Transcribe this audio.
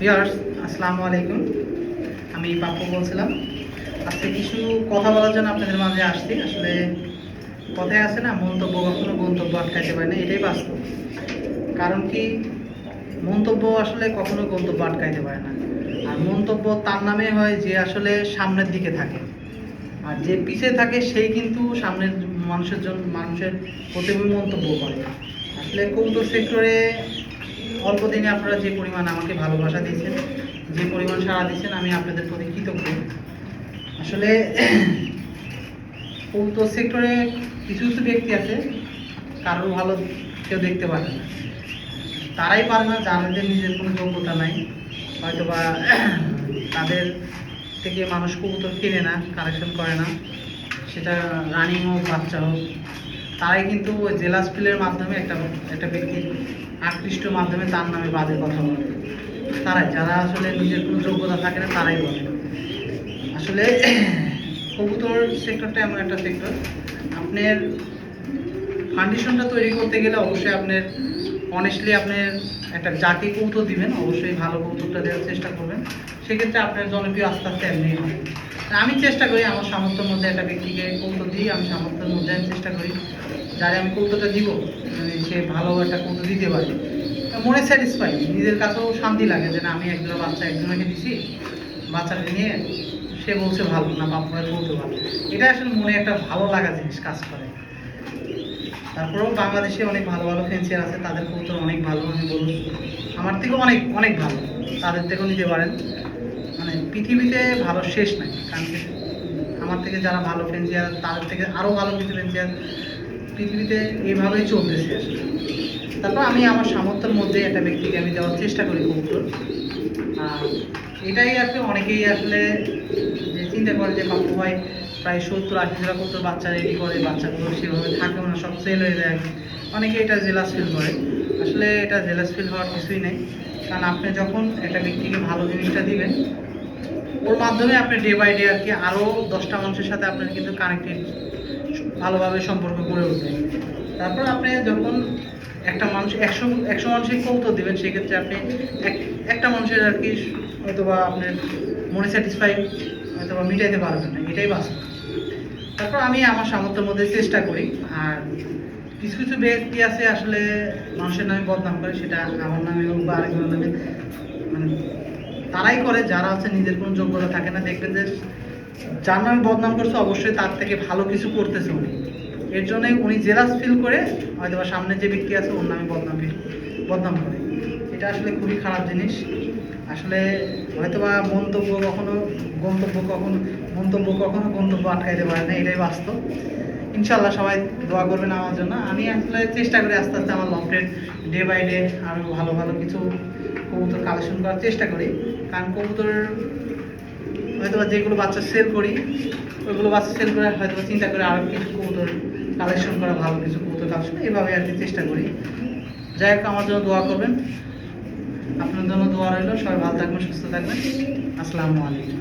Viewers, আসসালামু আলাইকুম। আমি পাপ্পু বলছিলাম। আজকে কিছু কথা বলার জন্য আপনাদের মাঝে আসছি। আসলে কথায় আছে না, মন্তব্য কখনো গন্তব্য আটকাইতে পারে না, এটাই বাস্তব। কারণ কি, মন্তব্য আসলে কখনো গন্তব্য আটকাইতে পারে না। আর মন্তব্য তার নামে হয় যে আসলে সামনের দিকে থাকে। আর যে পিছিয়ে থাকে সেই কিন্তু সামনের মানুষের জন্য মানুষের প্রতি মন্তব্য করে। আসলে কৌতুক সেক্টরে অল্প দিনে আপনারা যে পরিমাণ আমাকে ভালোবাসা দিয়েছেন, যে পরিমাণ সাড়া দিয়েছেন, আমি আপনাদের প্রতি কৃতজ্ঞ। আসলে কৌতুক সেক্টরে কিছু কিছু ব্যক্তি আছে, কারোর ভালো কেউ দেখতে পারে না। তারাই পারে না, যাদের নিজের কোনো যোগ্যতা নাই। হয়তো বা তাদের থেকে মানুষ কবুতর কেনে না, কালেকশন করে না। সেটা রানিং হোক, বাচ্চা হোক তারাই কিন্তু জেলা স্কুলের মাধ্যমে একটা একটা ব্যক্তির আকৃষ্ট মাধ্যমে তার নামে বাজে কথা বলে। তারাই, যারা আসলে নিজের কোনো যোগ্যতা থাকে না, তারাই বলে। আসলে কবুতর সেক্টরটা এমন একটা সেক্টর আপনার ফাউন্ডেশনটা তৈরি করতে গেলে অবশ্যই আপনার অনেস্টলি আপনার একটা জাতি কৌতুক দিবেন, অবশ্যই ভালো কৌতুকটা দেওয়ার চেষ্টা করবেন। সেক্ষেত্রে আপনার জনপ্রিয় আস্তে আস্তে এমনি তা আমি চেষ্টা করি আমার সামর্থ্যের মধ্যে একটা ব্যক্তিকে কৌতুক দিই, আমি সামর্থ্যের মধ্যে আমি চেষ্টা করি যারে আমি কৌতুকটা দিব মানে সে ভালো একটা কৌতুক দিতে পারে। মনে স্যাটিসফাই নিজের কাছেও শান্তি লাগে যে না, আমি একজনের বাচ্চা একজনকে দিছি বাচ্চাটা নিয়ে সে বলছে ভালো না বাপুরা বলতে ভালো। এটা আসলে মনে একটা ভালো লাগা জিনিস কাজ করে। তারপরেও বাংলাদেশে অনেক ভালো ভালো ফেন্সিয়ার আছে, তাদের কবুতর অনেক ভালো, আমি বলব। আমার থেকেও অনেক অনেক ভালো, তাদের থেকেও নিতে পারেন। মানে পৃথিবীতে ভালো শেষ নাই, কারণ আমার থেকে যারা ভালো ফেন্সিয়ার তাদের থেকে আরও ভালো কিছু ফেন্সিয়ার পৃথিবীতে এইভাবেই চলতেছে। আসলে তারপর আমি আমার সামর্থ্যের মধ্যে একটা ব্যক্তিকে আমি দেওয়ার চেষ্টা করি কবুতর। এটাই আসলে অনেকেই আসলে যে চিন্তা করে যে পাপ্পু ভাই প্রায় সত্তর, আশি জোড়া কবুতর বাচ্চা রেডি করে, বাচ্চাগুলো সেভাবে থাকেও না, সব সেল হয়ে যায়। অনেকে এটা জেলাস ফিল করে। আসলে এটা জেলাস ফিল হওয়ার কিছুই নেই। কারণ আপনি যখন একটা ব্যক্তিকে ভালো জিনিসটা দিবেন, ওর মাধ্যমে আপনি ডে বাই ডে আর কি আরও দশটা মানুষের সাথে আপনার কিন্তু কানেক্টেড ভালোভাবে সম্পর্ক গড়ে উঠবে। তারপর আপনি যখন একটা মানুষ, একশো একশো মানুষের কৌতুক দেবেন, সেক্ষেত্রে আপনি এক, একটা মানুষের আর কি হয়তো বা আপনার মনে স্যাটিসফাই হয়তো বা মিটাইতে পারবেন না। এটাই বাস্তব। তারপর আমি আমার সামর্থ্যের মধ্যে চেষ্টা করি। আর কিছু কিছু ব্যক্তি আছে আসলে মানুষের নামে বদনাম করে, সেটা আমার নামে হোক বা আরেকজনের নামে মানে তারাই করে। যারা হচ্ছে নিজের কোনো যোগ্যতা থাকে না, দেখবেন যে যার নামে বদনাম করছে, অবশ্যই তার থেকে ভালো কিছু করতেছে উনি। এর জন্যই উনি জেলাস ফিল করে হয়তো বা সামনে যে ব্যক্তি আছে, ওর নামে বদনাম ফিল, বদনাম করে। এটা আসলে খুবই খারাপ জিনিস। আসলে হয়তো বা মন্তব্য কখনো, গন্তব্য কখনো মন্তব্য কখনো গন্তব্য আটকাইতে পারে না, এটাই বাস্তব। ইনশাল্লাহ সবাই দোয়া করবেন আমার জন্য। আমি আসলে চেষ্টা করি আস্তে আস্তে আমার লফটের ডে বাই ডে আরও ভালো ভালো কিছু কবুতর কালেকশন করার চেষ্টা করি। কারণ কবুতর হয়তো যেগুলো বাচ্চা সেল করি, ওইগুলো বাচ্চা সেল করে হয়তো চিন্তা করে আরও কিছু কবুতর কালেকশন করা, ভালো কিছু কবুতর কালেকশন এইভাবে আর কি চেষ্টা করি। যাই হোক, আমার জন্য দোয়া করবেন। আপনার জন্য দোয়া রইল। সবাই ভালো থাকবেন, সুস্থ থাকবেন। আসসালামু আলাইকুম।